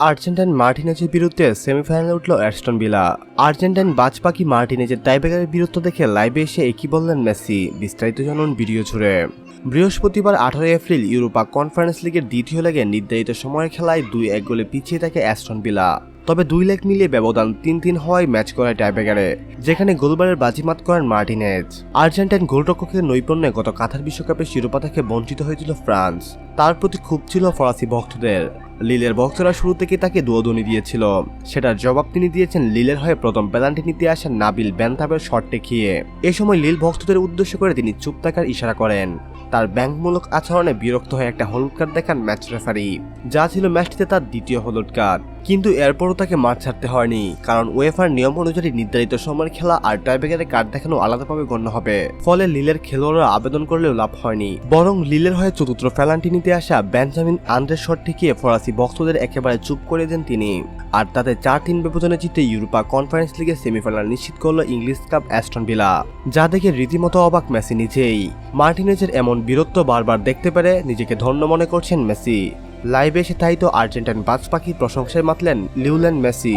Argentine মার্টিনেজের বিরুদ্ধে সেমিফাইনালে উঠল অ্যাস্টন ভিলা। আর্জেন্টাইন বাজ পাখি মার্টিনেজের টাইব্রেকারের বিরুদ্ধে দেখে লাইভে এসে একই বললেন মেসি। বিস্তারিত জানুন ভিডিও জুড়ে। বৃহস্পতিবার আঠারোই এপ্রিল ইউরোপা কনফারেন্স লিগের দ্বিতীয় লেগে নির্ধারিত সময়ের খেলায় দুই এক গোলে পিছিয়ে থাকে অ্যাস্টন ভিলা। তবে দুই লেগ মিলিয়ে ব্যবধান তিন তিন হওয়ায় ম্যাচ করায় টাইব্রেকারে, যেখানে গোলবারের বাজিমাত করেন মার্টিনেজ। আর্জেন্টাইন গোলরক্ষকের নৈপুণ্যে গত কাতার বিশ্বকাপের শিরোপা থেকে বঞ্চিত হয়েছিল ফ্রান্স। তার প্রতি খুব ছিল ফরাসি ভক্তদের। লিলের ভক্তরা শুরু থেকে তাকে দুয়োদনি দিয়েছিল। সেটার জবাব তিনি দিয়েছেন লিলের হয়ে প্রথম পেনাল্টি নিতে আসেন নাবিল ব্যান্থাবের শর্টে খেয়ে। এ সময় লিল ভক্তদের উদ্দেশ্য করে তিনি চুপ থাকার ইশারা করেন। তার ব্যাংকমূলক আচরণে বিরক্ত হয়ে একটা হলুদ কার্ড দেখান ম্যাচ রেফারি। যা ছিল ম্যাচটিতে তার দ্বিতীয় হলুদ কার্ড। কিন্তু এরপরও তাকে মাঠ ছাড়তে হয়নি, কারণ ওয়েফার নিয়ম অনুযায়ী নির্ধারিত সময়ের খেলা আর টাইব্রেকারে কার্ড দেখানো আলাদাভাবে গণ্য হবে। ফলে লিলের খেলোয়াড়রা আবেদন করলেও লাভ হয়নি। বরং লিলের হয়ে চতুর্থ ফেলান্টি নিতে আসা বেঞ্জামিন আন্দ্রের শট ঠেকিয়ে ফরাসি ভক্তদের একেবারে চুপ করে দেন তিনি। আর তাতে চার তিন ব্যবধানে জিতে ইউরোপা কনফারেন্স লিগের সেমিফাইনাল নিশ্চিত করল ইংলিশ কাপ অ্যাস্টন ভিলা। যা দেখে রীতিমতো অবাক মেসি নিজেই। মার্টিনেজের এমন বীরত্ব বারবার দেখতে পেরে নিজেকে ধন্য মনে করছেন মেসি। লাইভে এসে তাই তো আর্জেন্টাইন বাজ পাখির প্রশংসায় মাতলেন লিউলেন মেসি।